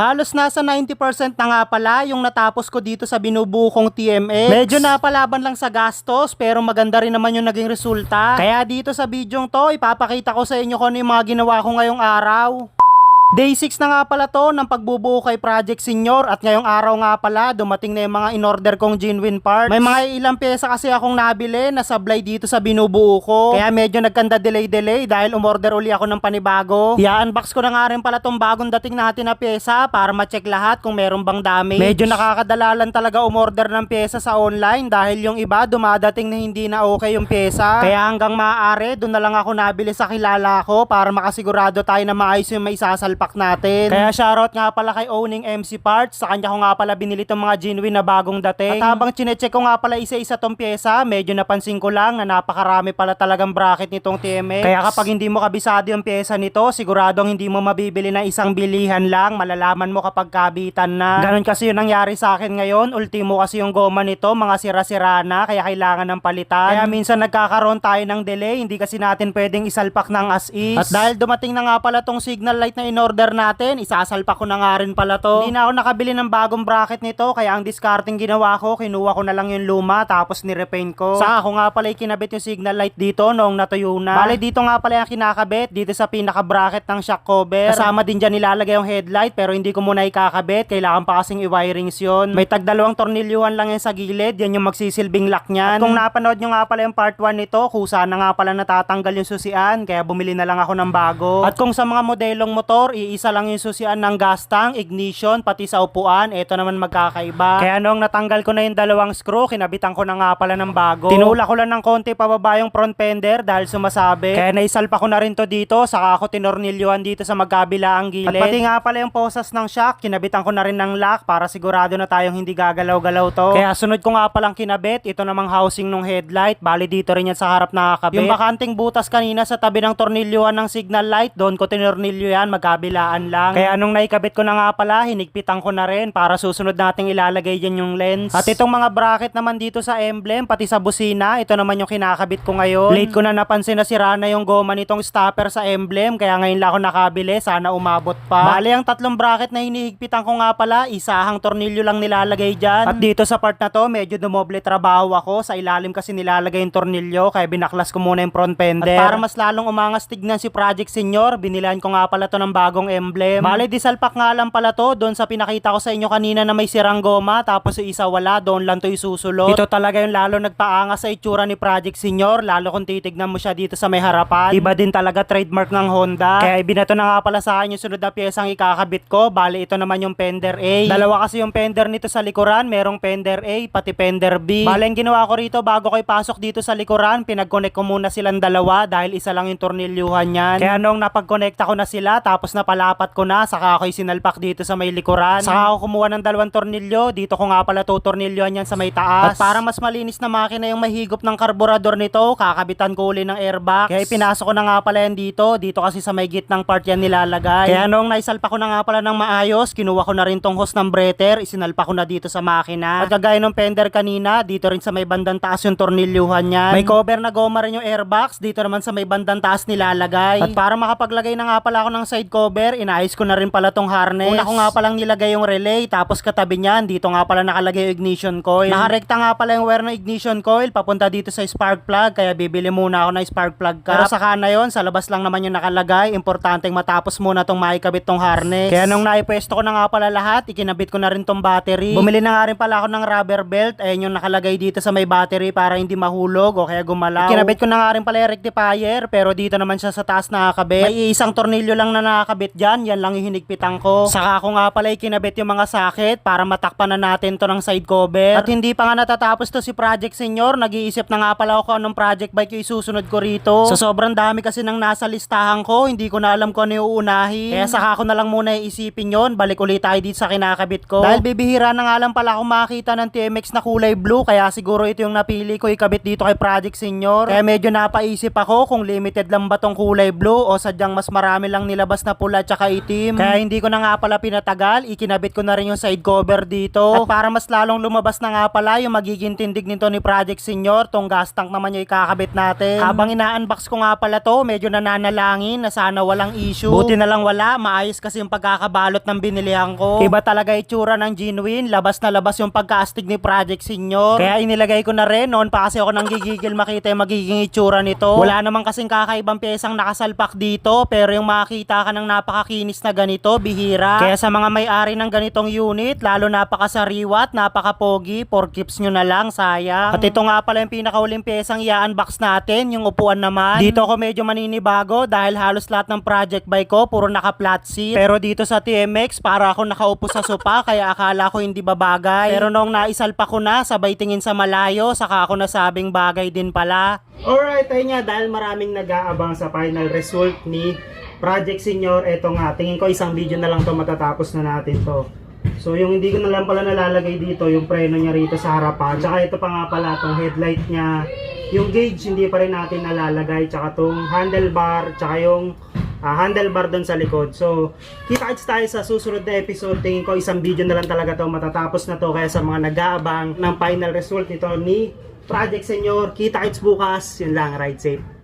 Halos nasa 90% na nga pala yung natapos ko dito sa binubuo kong TMX. Medyo napalaban lang sa gastos pero maganda rin naman yung naging resulta. Kaya dito sa bidyong to, ipapakita ko sa inyo kung ano yung mga ginawa ko ngayong araw. Day 6 na nga pala to ng pagbubuo kay Project Senior at ngayong araw nga pala dumating na yung mga in-order kong genuine parts. May mga ilang pyesa kasi akong nabili na sablay dito sa binubuo ko. Kaya medyo nagkanda delay-delay dahil umorder uli ako ng panibago. I-unbox ko na nga rin pala tong bagong dating natin na pyesa para ma-check lahat kung meron bang damage. Medyo nakakadalalan talaga umorder ng pyesa sa online dahil yung iba dumadating na hindi na okay yung pyesa. Kaya hanggang maaari doon na lang ako nabili sa kilala ko para makasigurado tayo na maayos yung may sasalpak natin. Kaya shoutout nga pala kay Owning MC Parts. Sa kanya ko nga pala binili tong mga genuine na bagong dating. At habang chinecheck ko nga pala isa-isa tong pyesa, medyo napansin ko lang na napakarami pala talagang bracket nitong TMX. Kaya kapag hindi mo kabisado yung pyesa nito, siguradong hindi mo mabibili na isang bilihan lang. Malalaman mo kapag kabitan na. Ganon kasi yung nangyari sa akin ngayon. Ultimo kasi yung goma nito, mga sira-sira na, kaya kailangan ng palitan. Kaya minsan nagkakaroon tayo ng delay, hindi kasi natin pwedeng isalpak ng as is. At dahil dumating na nga pala tong signal light na in-order natin, isasalpak ko na nga rin pala to. Hindi na ako nakabili ng bagong bracket nito, kaya ang discarding ginawa ko, kinuha ko na lang yung luma, tapos nirepaint ko. Sa ako nga pala ikinabit yung signal light dito noong natuyo na. Bale dito nga pala yung kinakabit, dito sa pinaka bracket ng shock cover. Kasama din dyan nilalagay yung headlight, pero hindi ko muna ikakabit, kailangan pa kasing i-wirings yun. May tag dalawang tornilyuhan lang yan sa gilid, yan yung magsisilbing lock niyan. At kung napanood nyo nga pala yung part 1 nito, kusa na nga pala natatanggal yung susian, kaya bumili na lang ako ng bago. At kung sa mga modelong motor, iisa lang yung susian ng gas tank, ignition, pati sa upuan, ito naman magkakaiba. Kaya noong natanggal ko na yung dalawang screw, kinabitan ko na nga pala ng bago. Tinula ko lang ng konti pababa yung front fender dahil sumasabi. Kaya naisalpa ko na rin to dito, saka ako tinornilyuhan dito sa magkabila ang gilid. At pati nga pala yung posas ng shock, kinabitan ko na rin ng lock para sigurado na tayong hindi gagalaw-galaw to. Kaya sunod ko nga palang kinabit, ito namang housing ng headlight, bali dito rin yan sa harap nakakabit. Yung bakanting butas kanina sa tabi ng tornilyuhan ng signal light, doon ko tinornilyo yan, magkabilaan lang. Kaya anong naikabit ko na nga pala, hinigpitan ko na rin para susunod nating ilalagay dyan yung lens. At itong mga bracket naman dito sa emblem, pati sa busina, ito naman yung kinakabit ko ngayon. Late ko na napansin na sira na yung goma nitong stopper sa emblem, kaya ngayon lang ako nakabili, sana umabot pa. Bali, ang tatlong bracket na hinihigpitan ko nga pala, isahang tornilyo lang nilalagay dyan. At dito sa part na to, medyo dumoble trabaho ako. Sa ilalim kasi nilalagay yung tornilyo, kaya binaklas ko muna yung front fender. At para mas lalong umangas tignan si Project Senior, binilan ko nga pala to ng bagong emblem. Bale, disalpak nga lang pala to, doon sa pinakita ko sa inyo kanina na may sirang goma, tapos yung isa wala, doon lang to isusulot. Ito talaga yung lalo nagpaangas sa itsura ni Project Senior, lalo kung titignan mo siya dito sa may harapan. Iba din talaga trademark ng Honda. Kaya ibinato na nga pala sa akin yung sunod na piyesang ikakabit ko. Bale, ito naman yung fender A. Dalawa kasi yung fender nito sa likuran, merong fender A, pati fender B. Bale, ang ginawa ko rito bago ko ipasok dito sa likuran, pinag-connect ko muna silang dalawa dahil isa lang yung tornilyuhan niyan. Kaya nung napag-connecta ko na sila, tapos napalapat ko na, saka ako sinalpak dito sa may likuran. Saka ako kumuha ng dalawang tornilyo, dito ko nga pala tutornilyohan yan sa may taas. At para mas malinis na makina yung mahigop ng karburador nito, kakabitan ko uli ng airbox. Kaya ipinasok ko na nga pala yan dito, dito kasi sa may gitnang part yan nilalagay. Kaya nung naisalpa ko na nga pala ng maayos, kinuha ko na rin tong hose ng breather, isinalpa ko na dito sa makina. At kagaya ng fender kanina, dito rin sa may bandang taas yung tornilyuhan niyan. May cover na goma rin yung airbox, dito naman sa may bandang taas nilalagay. At para makapaglagay na nga pala ako ng side cover, inayos ko na rin pala tong harness. Una ko nga palang nilagay yung relay, tapos katabi niyan, dito nga pala nakalagay yung ignition coil. Nakarekta nga pala yung wire ng ignition coil, papunta dito sa spark plug, kaya bibili muna ako ng spark plug cap. Pero saka na yon, sa labas lang naman yung nakalagay, importanteng matapos muna tong maikabit tong harness. Kaya nung naipwesto ko na nga pala lahat, ikinabit ko na rin tong battery. Bumili na nga rin pala ako ng rubber belt, ayun yung nakalagay dito sa may battery para hindi mahulog o kaya gumalaw. Ikinabit ko na nga rin pala yung rectifier, pero dito naman siya sa taas nakakabit. May isang tornilyo lang na nakakabit dyan, yan lang yung hinigpitan ko. Saka ako nga pala ikinabit yung mga sakit para matakpan na natin to ng side cover. At hindi pa nga natatapos to si Project Senior, nag-iisip na nga pala ako anong project bike yung isusunod ko rito. Sa sobrang dami kasi nang nasa listahan ko, hindi ko na alam kung ano yung uunahin. Kaya saka ko na lang muna iisipin yon balik ulit tayo dito sa kinakabit ko. Dahil bibihira na nga lang pala ako makita ng TMX na kulay blue, kaya siguro ito yung napili ko ikabit dito kay Project Senior. Kaya medyo napaisip ako kung limited lang ba tong kulay blue o sadyang mas marami lang nilabas na pula pula tsaka itim. Kaya hindi ko na nga pala pinatagal, ikinabit ko na rin yung side cover dito. At para mas lalong lumabas na nga pala yung magiging tindig nito ni Project Senior, tong gas tank naman yung ikakabit natin. Habang ina-unbox ko nga pala to, medyo nananalangin na sana walang issue. Buti na lang wala, maayos kasi yung pagkakabalot ng binilihan ko. Iba talaga itsura ng genuine, labas na labas yung pagkaastig ni Project Senior. Kaya inilagay ko na rin, noon pa kasi ako nang gigigil makita yung magiging itsura nito. Wala naman kasing kakaibang pyesang nakasalpak dito, pero yung makakita ka ng napakakinis na ganito, bihira. Kaya sa mga may-ari ng ganitong unit, lalo napakasariwat, napakapogi, for keeps nyo na lang, sayang. At ito nga pala yung pinakahuling pyesang i-unbox natin, yung upuan naman. Dito ako medyo maninibago dahil halos lahat ng project bike ko puro naka-flat seat. Pero dito sa TMX, para ako nakaupo sa sopa, kaya akala ko hindi babagay. Pero nung naisalpa ko na, sabay tingin sa malayo, saka ako nasabing bagay din pala. Alright, ayun nga, dahil maraming nag-aabang sa final result ni Project Senior, eto nga, tingin ko isang video na lang to matatapos na natin to. So yung hindi ko na lang pala nalalagay dito, yung preno niya rito sa harapan. Tsaka ito pa nga pala, tong headlight niya. Yung gauge hindi pa rin natin nalalagay. Tsaka tong handlebar, tsaka yung ah, handlebar doon sa likod. So, kita-kits tayo sa susunod na episode. Tingin ko isang video na lang talaga to matatapos na to. Kaya sa mga nag-aabang ng final result nito ni Project Senior, kita-kits bukas. Yun lang, ride safe.